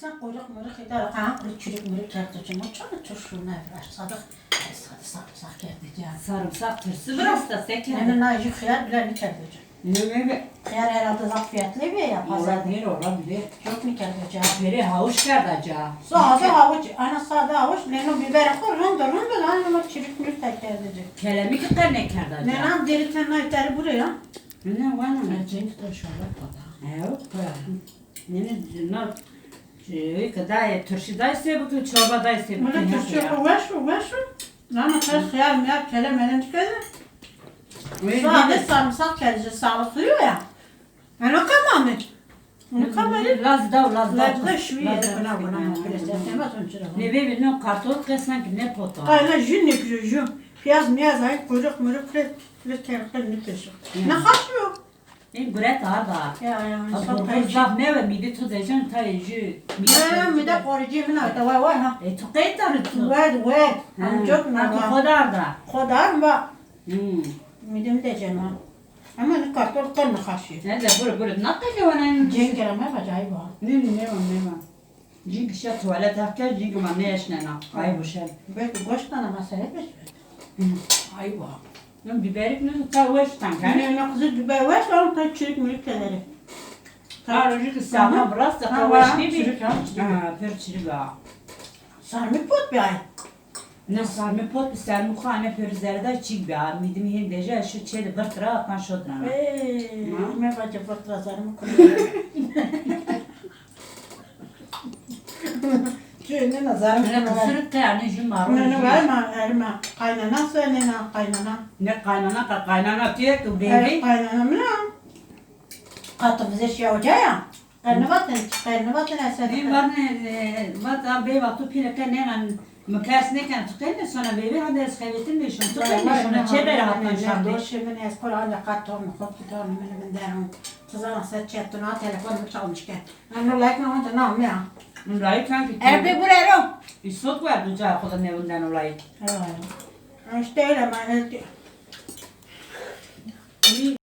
Sen kuyruk muyruk eder. Kan kuyruk çürük muyruk kertocum. O çok turşu ne var. Sadık. Sadık sarımsak kerteceğim. Sarımsak tırsı biraz da sekler. Yani nacı hıyar bile ne kertocum. Ne ne Hıyar herhalde zat fiyatlı bir ya pazarda. Olabilir olabilir. Çok mu kertocum? Biri havuç kardaca. Sade havuç, ana sade havuç, neno biber koy, rondo rondo lan ama çürük muyruk da kertocum. Kelemi ki karne kardaca. Neno deri tenay teri buraya. Ne var mı? Cenk de şöyle baba. Evet. Ne ne ne şey kadar turşuda ise bu çorba ise bu. Böyle turşu uğraş uğraş. Lan kız hıyar mıyar kelemeden çıkıyor. Sade sarımsak kertocum sağlıklı ya. Yani o kadar mı? Ne kadar? Laz da laz da. Lazda şu da buna buna Ne be ne karton kesen ki ne poto. Kayla jün ne kürü jün. Piyaz miyaz ay kuyruk muyruk kret kret kerkel ne kürü. Ne kaçmıyor? Ne gret arda. Ya ya kayıcı. zah ne ve mide tu dejan ta ju. Ya mi de korucu mi na da vay vay ha. E tu kaytar tu. Ved ved. Am çok Ha na tu kodar da. Kodar mı? Hmm. Midim de cema. Ama ne kartol kan ne kaçıyor. Ne de bur bur ne kadar vanan. Cenk ama bacayı var. Ne ne ne ne var. Cink şa tuvalet hakka cink ma ne yaşnana. Ay bu şey. Belki goştan ama seyret Ay. Ne biberik ne ta veştan kan. Ne ne kızı biber var sonra ta çürük mürük teleri. Ha roji ki sama bras da Ha, var. veşni bi. Çürük, ha, çürük. Ha per çiriga. Sarmı pot bir ay. Ne sarmı pot bir sarmı khane per zerda çik bi. Midim hin deja şu çeli bir tra kan şodra. Eee, Ha? face fătura zarmă nena zarmă Ne cu kusuru kayani ju maru. Nena verma, erma. Kaynana söyle nena, kaynana. Ne kaynana ka kaynana diye ki Er, baby. kaynana mı lan? Katı bize şey hoca ya. Karnı vatın, karnı vatın Din eser. var ne var da be var tu pile kan ne nan Mıklas ne kan tutkene sonra bebe hadi eskavetin de şun tutkene şuna çeber hattan şamde. Doşu beni eskol hala koptu onu, beni benden. Tuzana set çettun, ha telefonumu çalmışken. Ben de like ne oldu, ne oldu ya? Kan ki. Erbe buraya. İsot var duca kodan evinden olay. Evet. İşte öyle ben